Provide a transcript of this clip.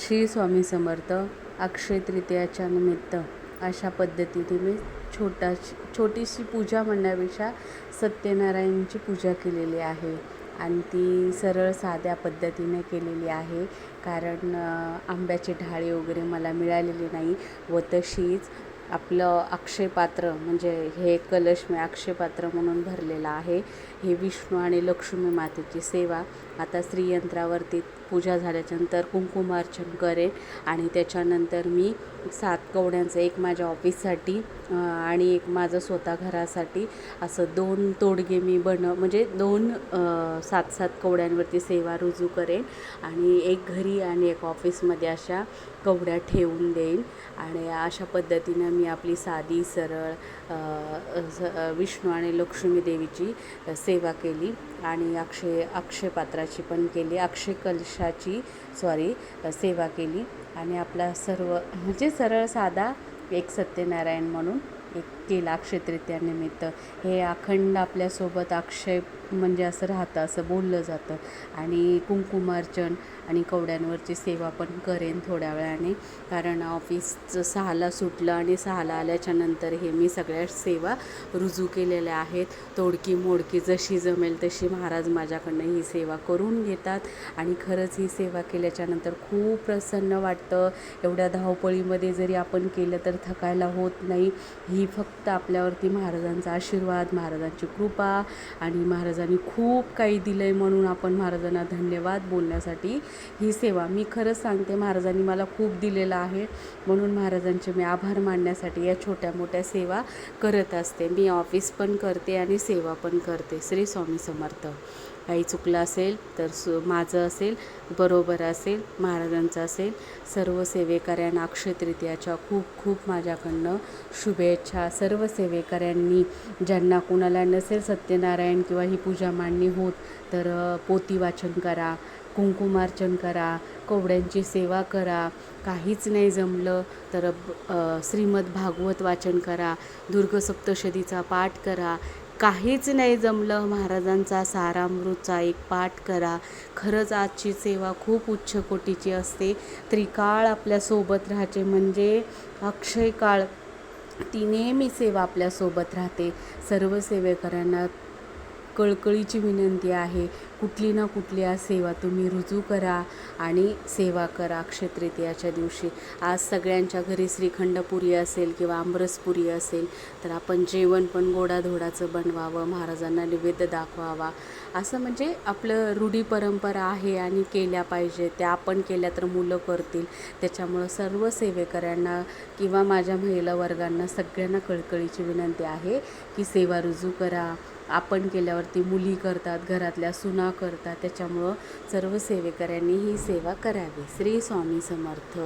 श्री स्वामी समर्थ अक्षय तृतीयाच्या निमित्त अशा पद्धतीने मी छोटा छोटीशी पूजा म्हणण्यापेक्षा सत्यनारायणची पूजा केलेली आहे. आणि ती सरळ साध्या पद्धतीने केलेली आहे. कारण आंब्याची ढाळी वगैरे मला मिळालेली नाही व तशीच आपलं अक्षयपात्र म्हणजे हे कलश मी अक्षयपात्र म्हणून भरलेलं आहे. हे विष्णू आणि लक्ष्मी मातेची सेवा आता श्रीयंत्रावरती पूजा झाल्याच्यानंतर कुंकुमार्चन करेन आणि त्याच्यानंतर मी सात कवड्यांचं एक माझ्या ऑफिससाठी आणि एक माझं स्वतः घरासाठी असं दोन तोडगे मी बन म्हणजे दोन सात सात कवड्यांवरती सेवा रुजू करेन आणि एक घरी आणि एक ऑफिसमध्ये अशा कवड्या ठेवून देईन आणि अशा पद्धतीनं मी आपली साधी सरळ विष्णू आणि लक्ष्मी देवीची सेवा केली आणि अक्षय अक्षय पात्राची पण केली. अक्षय कलश कलशाची सॉरी सेवा केली. आणि आपला सर्व म्हणजे सरळ साधा एक सत्यनारायण म्हणून एक केला अक्षय तृतीयानिमित्त हे अखंड आपल्यासोबत अक्षय म्हणजे असं राहतं असं बोललं जातं. आणि कुंकुमार्चन आणि कवड्यांवरची सेवा पण करेन थोड्या वेळाने. कारण ऑफिसचं सहाला सुटलं आणि सहाला आल्याच्यानंतर हे मी सगळ्या सेवा रुजू केलेल्या आहेत. तोडकी मोडकी जशी जमेल तशी महाराज माझ्याकडनं ही सेवा करून घेतात. आणि खरंच ही सेवा केल्याच्यानंतर खूप प्रसन्न वाटतं. एवढ्या धावपळीमध्ये जरी आपण केलं तर थकायला होत नाही. ही फक्त फक्त आपल्यावरती महाराजांचा आशीर्वाद महाराजांची कृपा आणि महाराजांनी खूप काही दिलं आहे म्हणून आपण महाराजांना धन्यवाद बोलण्यासाठी ही सेवा. मी खरंच सांगते महाराजांनी मला खूप दिलेलं आहे म्हणून महाराजांचे मी आभार मानण्यासाठी या छोट्या मोठ्या सेवा करत असते. मी ऑफिस पण करते आणि सेवा पण करते. श्री स्वामी समर्थ. काही चुकलं असेल तर सु माझं असेल बरोबर असेल महाराजांचं असेल. सर्व सेवेकऱ्यांना अक्षय तृतीयाच्या खूप खूप माझ्याकडनं शुभेच्छा. सर्व सेवेकऱ्यांनी ज्यांना कुणाला नसेल सत्यनारायण किंवा ही पूजा मांडणी होत तर पोती वाचन करा कुंकुमार्चन करा कोवड्यांची सेवा करा. काहीच नाही जमलं तर श्रीमद भागवत वाचन करा दुर्गसप्तशतीचा पाठ करा. काहीच नाही जमलं. महाराजांचा सारामृतचा एक पाठ करा. खरंच आजची सेवा खूप उच्च कोटीची असते. त्रिकाळ आपल्यासोबत राहायचे म्हणजे अक्षय काळ ती नेहमी सेवा आपल्यासोबत राहते. सर्व सेवेकरांना कळकळीची विनंती आहे. कुठली ना कुठली आज सेवा तुम्ही रुजू करा आणि सेवा करा अक्षय दिवशी. आज सगळ्यांच्या घरी श्रीखंडपुरी असेल किंवा आमरसपुरी असेल तर आपण जेवण पण गोडाधोडाचं बनवावं महाराजांना निवेद्य दाखवावा. असं म्हणजे आपलं रूढी परंपरा आहे आणि केल्या पाहिजे. त्या आपण केल्या तर मुलं करतील. त्याच्यामुळं सर्व सेवेकऱ्यांना किंवा माझ्या महिला वर्गांना सगळ्यांना कळकळीची विनंती आहे की सेवा रुजू करा. आपण केल्यावरती मुली करतात घरातल्या सुना करतात त्याच्यामुळं सर्व सेवेकऱ्यांनी ही सेवा करावी. श्री स्वामी समर्थ.